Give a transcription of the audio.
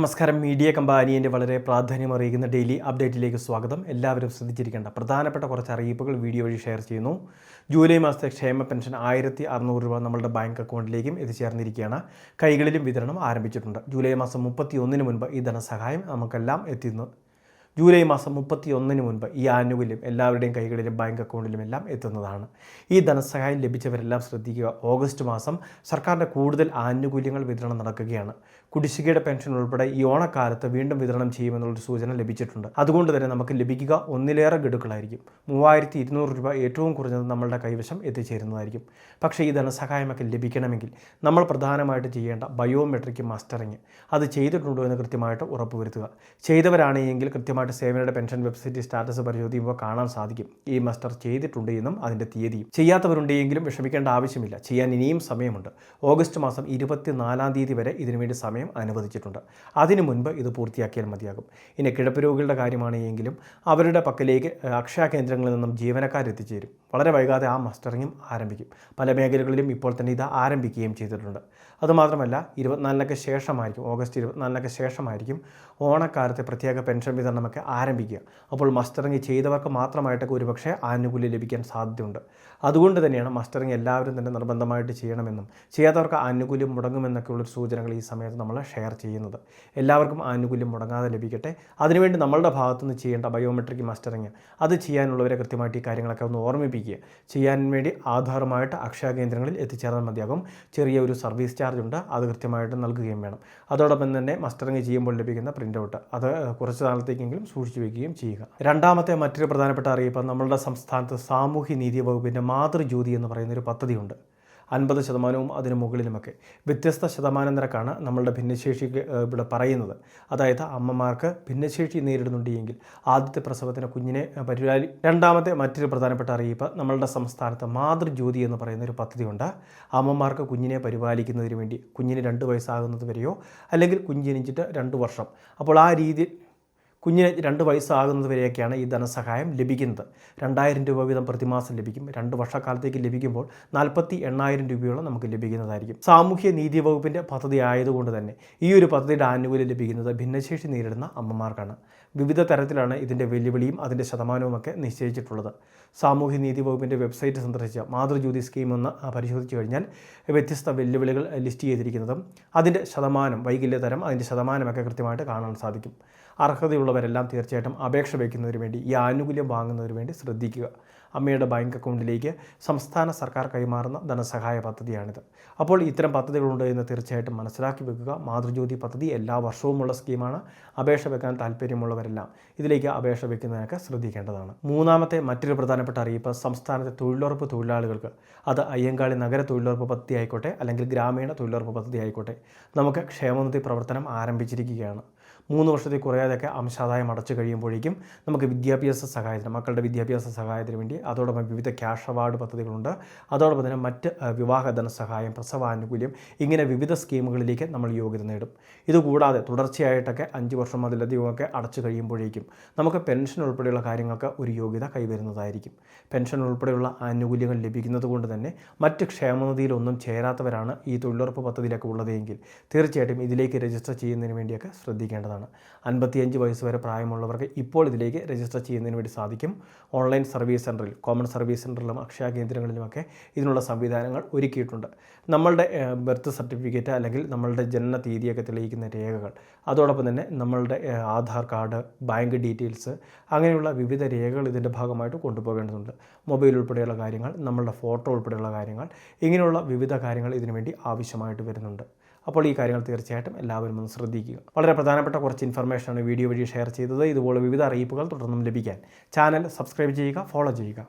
നമസ്കാരം. മീഡിയ കമ്പാനിയന്റെ വളരെ പ്രാധാന്യം അറിയിക്കുന്ന ഡെയിലി അപ്ഡേറ്റിലേക്ക് സ്വാഗതം. എല്ലാവരും ശ്രദ്ധിച്ചിരിക്കേണ്ട പ്രധാനപ്പെട്ട കുറച്ച് അറിയിപ്പുകൾ വീഡിയോ വഴി ഷെയർ ചെയ്യുന്നു. ജൂലൈ മാസത്തെ ക്ഷേമ പെൻഷൻ ആയിരത്തി അറുന്നൂറ് രൂപ നമ്മളുടെ ബാങ്ക് അക്കൗണ്ടിലേക്കും എത്തിച്ചേർന്നിരിക്കുകയാണ്. കൈകളിലും വിതരണം ആരംഭിച്ചിട്ടുണ്ട്. ജൂലൈ മാസം മുപ്പത്തി ഒന്നിന് മുൻപ് ഈ ധനസഹായം നമുക്കെല്ലാം എത്തുന്നു ജൂലൈ മാസം മുപ്പത്തി ഒന്നിന് മുൻപ് ഈ ആനുകൂല്യം എല്ലാവരുടെയും കൈകളിലും ബാങ്ക് അക്കൗണ്ടിലും എല്ലാം എത്തുന്നതാണ്. ഈ ധനസഹായം ലഭിച്ചവരെല്ലാം ശ്രദ്ധിക്കുക. ഓഗസ്റ്റ് മാസം സർക്കാരിന്റെ കൂടുതൽ ആനുകൂല്യങ്ങൾ വിതരണം നടക്കുകയാണ്. കുടിശ്ശികയുടെ പെൻഷൻ ഉൾപ്പെടെ ഈ ഓണക്കാലത്ത് വീണ്ടും വിതരണം ചെയ്യുമെന്നുള്ളൊരു സൂചന ലഭിച്ചിട്ടുണ്ട്. അതുകൊണ്ട് തന്നെ നമുക്ക് ലഭിക്കുക ഒന്നിലേറെ ഗഡുക്കളായിരിക്കും. മൂവായിരത്തി ഇരുന്നൂറ് രൂപ ഏറ്റവും കുറഞ്ഞത് നമ്മളുടെ കൈവശം എത്തിച്ചേരുന്നതായിരിക്കും. പക്ഷേ ഈ ധനസഹായമൊക്കെ ലഭിക്കണമെങ്കിൽ നമ്മൾ പ്രധാനമായിട്ട് ചെയ്യേണ്ട ബയോമെട്രിക് മസ്റ്ററിങ്. അത് ചെയ്തിട്ടുണ്ടോ എന്ന് കൃത്യമായിട്ട് ഉറപ്പുവരുത്തുക. ചെയ്തവരാണെങ്കിൽ കൃത്യമായിട്ട് സേവനയുടെ പെൻഷൻ വെബ്സൈറ്റ് സ്റ്റാറ്റസ് പരിശോധിക്കുമ്പോൾ കാണാൻ സാധിക്കും. ഈ മസ്റ്റർ ചെയ്തിട്ടുണ്ട് എന്നും അതിന്റെ തീയതിയും ചെയ്യാത്തവരുണ്ടെങ്കിലും വിഷമിക്കേണ്ട ആവശ്യമില്ല. ചെയ്യാൻ ഇനിയും സമയമുണ്ട്. ഓഗസ്റ്റ് മാസം ഇരുപത്തിനാലാം തീയതി വരെ ഇതിനുവേണ്ടി സമയം അനുവദിച്ചിട്ടുണ്ട്. അതിനു മുൻപ് ഇത് പൂർത്തിയാക്കിയാൽ മതിയാകും. ഇനി കിടപ്പ് രോഗികളുടെ കാര്യമാണെങ്കിലും അവരുടെ പക്കലേക്ക് അക്ഷയ കേന്ദ്രങ്ങളിൽ നിന്നും ജീവനക്കാർ എത്തിച്ചേരും. വളരെ വൈകാതെ ആ മസ്റ്ററിങ്ങും ആരംഭിക്കും. പല മേഖലകളിലും ഇപ്പോൾ തന്നെ ഇത് ആരംഭിക്കുകയും ചെയ്തിട്ടുണ്ട്. അതുമാത്രമല്ല ഇരുപത്തിനാലിനൊക്കെ ശേഷമായിരിക്കും ഓഗസ്റ്റ് ഇരുപത്തിനാലിനൊക്കെ ശേഷമായിരിക്കും ഓണക്കാലത്തെ പ്രത്യേക പെൻഷൻ വിതരണമൊക്കെ ആരംഭിക്കുക. അപ്പോൾ മസ്റ്ററിങ് ചെയ്തവർക്ക് മാത്രമായിട്ടൊക്കെ ഒരുപക്ഷെ ആനുകൂല്യം ലഭിക്കാൻ സാധ്യതയുണ്ട്. അതുകൊണ്ട് തന്നെയാണ് മസ്റ്ററിങ് എല്ലാവരും തന്നെ നിർബന്ധമായിട്ട് ചെയ്യണമെന്നും ചെയ്യാത്തവർക്ക് ആനുകൂല്യം മുടങ്ങുമെന്നൊക്കെയുള്ളൊരു സൂചനകൾ ഈ സമയത്ത് നമ്മൾ ഷെയർ ചെയ്യുന്നത്. എല്ലാവർക്കും ആനുകൂല്യം മുടങ്ങാതെ ലഭിക്കട്ടെ. അതിനുവേണ്ടി നമ്മളുടെ ഭാഗത്തുനിന്ന് ചെയ്യേണ്ട ബയോമെട്രിക് മസ്റ്ററിങ് അത് ചെയ്യാനുള്ളവരെ കൃത്യമായിട്ട് ഈ കാര്യങ്ങളൊക്കെ ഒന്ന് ഓർമ്മിപ്പിക്കുക. ചെയ്യാൻ വേണ്ടി ആധാറുമായിട്ട് അക്ഷയ കേന്ദ്രങ്ങളിൽ എത്തിച്ചേർന്നാൽ മതിയാകും. ചെറിയ ഒരു സർവീസ് ചാർജ് ഉണ്ട് അത് കൃത്യമായിട്ട് നൽകുകയും വേണം. അതോടൊപ്പം തന്നെ മസ്റ്ററിങ് ചെയ്യുമ്പോൾ ലഭിക്കുന്ന പ്രിന്റ് ഔട്ട് അത് കുറച്ച് നാളത്തേക്കെങ്കിലും സൂക്ഷിച്ചു വെക്കുകയും ചെയ്യുക. രണ്ടാമത്തെ മറ്റൊരു പ്രധാനപ്പെട്ട അറിയിപ്പ് നമ്മളുടെ സംസ്ഥാനത്ത് സാമൂഹ്യ നീതി വകുപ്പിന്റെ മാതൃജ്യോതി എന്ന് പറയുന്ന ഒരു പദ്ധതിയുണ്ട്. അൻപത് ശതമാനവും അതിന് മുകളിലുമൊക്കെ. വ്യത്യസ്ത ശതമാന നിരക്കാണ് നമ്മളുടെ ഭിന്നശേഷിക്ക് ഇവിടെ പറയുന്നത്. അതായത് അമ്മമാർക്ക് ഭിന്നശേഷി നേരിടുന്നുണ്ട് എങ്കിൽ ആദ്യത്തെ പ്രസവത്തിന് കുഞ്ഞിനെ പരിപാലി രണ്ടാമത്തെ മറ്റൊരു പ്രധാനപ്പെട്ട അറിയിപ്പ് നമ്മളുടെ സംസ്ഥാനത്ത് മാതൃജ്യോതി എന്ന് പറയുന്ന ഒരു പദ്ധതിയുണ്ട്. അമ്മമാർക്ക് കുഞ്ഞിനെ പരിപാലിക്കുന്നതിന് വേണ്ടി കുഞ്ഞിന് രണ്ട് വയസ്സാകുന്നത് വരെയോ അല്ലെങ്കിൽ കുഞ്ഞ് ജനിച്ചിട്ട് രണ്ട് വർഷം. അപ്പോൾ ആ രീതിയിൽ കുഞ്ഞിന് രണ്ട് വയസ്സാകുന്നത് വരെയൊക്കെയാണ് ഈ ധനസഹായം ലഭിക്കുന്നത്. രണ്ടായിരം രൂപ വീതം പ്രതിമാസം ലഭിക്കും. രണ്ട് വർഷക്കാലത്തേക്ക് ലഭിക്കുമ്പോൾ നാൽപ്പത്തി എണ്ണായിരം രൂപയോളം നമുക്ക് ലഭിക്കുന്നതായിരിക്കും. സാമൂഹ്യ നീതി വകുപ്പിന്റെ പദ്ധതി ആയതുകൊണ്ട് തന്നെ ഈ ഒരു പദ്ധതിയുടെ ആനുകൂല്യം ലഭിക്കുന്നത് ഭിന്നശേഷി നേരിടുന്ന അമ്മമാർക്കാണ്. വിവിധ തരത്തിലാണ് ഇതിന്റെ വെല്ലുവിളിയും അതിന്റെ ശതമാനവുമൊക്കെ നിശ്ചയിച്ചിട്ടുള്ളത്. സാമൂഹ്യ നീതി വകുപ്പിന്റെ വെബ്സൈറ്റ് സന്ദർശിച്ച മാതൃജ്യോതി സ്കീം ഒന്ന് പരിശോധിച്ചു കഴിഞ്ഞാൽ വ്യത്യസ്ത വെല്ലുവിളികൾ ലിസ്റ്റ് ചെയ്തിരിക്കുന്നതും അതിന്റെ ശതമാനം വൈകല്യതരം അതിന്റെ ശതമാനമൊക്കെ കൃത്യമായിട്ട് കാണാൻ സാധിക്കും. അർഹതയുള്ളവരെല്ലാം തീർച്ചയായിട്ടും അപേക്ഷ വയ്ക്കുന്നതിന് വേണ്ടി ഈ ആനുകൂല്യം വാങ്ങുന്നതിന് വേണ്ടി ശ്രദ്ധിക്കുക. അമ്മയുടെ ബാങ്ക് അക്കൗണ്ടിലേക്ക് സംസ്ഥാന സർക്കാർ കൈമാറുന്ന ധനസഹായ പദ്ധതിയാണിത്. അപ്പോൾ ഇത്തരം പദ്ധതികളുണ്ട് എന്ന് തീർച്ചയായിട്ടും മനസ്സിലാക്കി വെക്കുക. മാതൃജ്യോതി പദ്ധതി എല്ലാ വർഷവുമുള്ള സ്കീമാണ്. അപേക്ഷ വെക്കാൻ താല്പര്യമുള്ളവരെല്ലാം ഇതിലേക്ക് അപേക്ഷ വെക്കുന്നതിനൊക്കെ ശ്രദ്ധിക്കേണ്ടതാണ്. മൂന്നാമത്തെ മറ്റൊരു പ്രധാനപ്പെട്ട അറിയിപ്പ് സംസ്ഥാനത്തെ തൊഴിലുറപ്പ് തൊഴിലാളികൾക്ക്. അത് അയ്യങ്കാളി നഗര തൊഴിലുറപ്പ് പദ്ധതി ആയിക്കോട്ടെ അല്ലെങ്കിൽ ഗ്രാമീണ തൊഴിലുറപ്പ് പദ്ധതി ആയിക്കോട്ടെ നമുക്ക് ക്ഷേമനിധി പ്രവർത്തനം ആരംഭിച്ചിരിക്കുകയാണ്. മൂന്ന് വർഷത്തിൽ കുറയാതെയൊക്കെ അംശാദായം അടച്ചു കഴിയുമ്പോഴേക്കും നമുക്ക് വിദ്യാഭ്യാസ സഹായത്തിന് മക്കളുടെ വിദ്യാഭ്യാസ സഹായത്തിന് വേണ്ടി അതോടൊപ്പം വിവിധ ക്യാഷ് അവാർഡ് പദ്ധതികളുണ്ട്. അതോടൊപ്പം തന്നെ മറ്റ് വിവാഹ ധനസഹായം പ്രസവാനുകൂല്യം ഇങ്ങനെ വിവിധ സ്കീമുകളിലേക്ക് നമ്മൾ യോഗ്യത നേടും. ഇതുകൂടാതെ തുടർച്ചയായിട്ടൊക്കെ അഞ്ച് വർഷം അതിലധികമൊക്കെ അടച്ചു കഴിയുമ്പോഴേക്കും നമുക്ക് പെൻഷൻ ഉൾപ്പെടെയുള്ള കാര്യങ്ങൾക്ക് ഒരു യോഗ്യത കൈവരുന്നതായിരിക്കും. പെൻഷൻ ഉൾപ്പെടെയുള്ള ആനുകൂല്യങ്ങൾ ലഭിക്കുന്നത് കൊണ്ട് തന്നെ മറ്റ് ക്ഷേമനിധിയിലൊന്നും ചേരാത്തവരാണ് ഈ തൊഴിലുറപ്പ് പദ്ധതിയിലൊക്കെ ഉള്ളതെങ്കിൽ തീർച്ചയായിട്ടും ഇതിലേക്ക് രജിസ്റ്റർ ചെയ്യുന്നതിന് വേണ്ടിയൊക്കെ ശ്രദ്ധിക്കേണ്ടതാണ്. അൻപത്തിയഞ്ച് വയസ്സ് വരെ പ്രായമുള്ളവർക്ക് ഇപ്പോൾ ഇതിലേക്ക് രജിസ്റ്റർ ചെയ്യുന്നതിന് വേണ്ടി സാധിക്കും. ഓൺലൈൻ സർവീസ് സെന്ററിൽ കോമൺ സർവീസ് സെന്ററിലും അക്ഷയ കേന്ദ്രങ്ങളിലുമൊക്കെ ഇതിനുള്ള സംവിധാനങ്ങൾ ഒരുക്കിയിട്ടുണ്ട്. നമ്മളുടെ ബർത്ത് സർട്ടിഫിക്കറ്റ് അല്ലെങ്കിൽ നമ്മളുടെ ജനന തീയതിയൊക്കെ തെളിയിക്കുന്ന രേഖകൾ അതോടൊപ്പം തന്നെ നമ്മളുടെ ആധാർ കാർഡ് ബാങ്ക് ഡീറ്റെയിൽസ് അങ്ങനെയുള്ള വിവിധ രേഖകൾ ഇതിന്റെ ഭാഗമായിട്ട് കൊണ്ടുപോകേണ്ടതുണ്ട്. മൊബൈൽ ഉൾപ്പെടെയുള്ള കാര്യങ്ങൾ നമ്മളുടെ ഫോട്ടോ ഉൾപ്പെടെയുള്ള കാര്യങ്ങൾ ഇങ്ങനെയുള്ള വിവിധ കാര്യങ്ങൾ ഇതിനുവേണ്ടി ആവശ്യമായിട്ട് വരുന്നുണ്ട്. അപ്പോൾ ഈ കാര്യങ്ങൾ തീർച്ചയായിട്ടും എല്ലാവരും ഒന്ന് ശ്രദ്ധിക്കുക. വളരെ പ്രധാനപ്പെട്ട കുറച്ച് ഇൻഫർമേഷനാണ് വീഡിയോ വഴി ഷെയർ ചെയ്തത്. ഇതുപോലെ വിവിധ അറിയിപ്പുകൾ തുടർന്നും ലഭിക്കാൻ ചാനൽ സബ്സ്ക്രൈബ് ചെയ്യുക ഫോളോ ചെയ്യുക.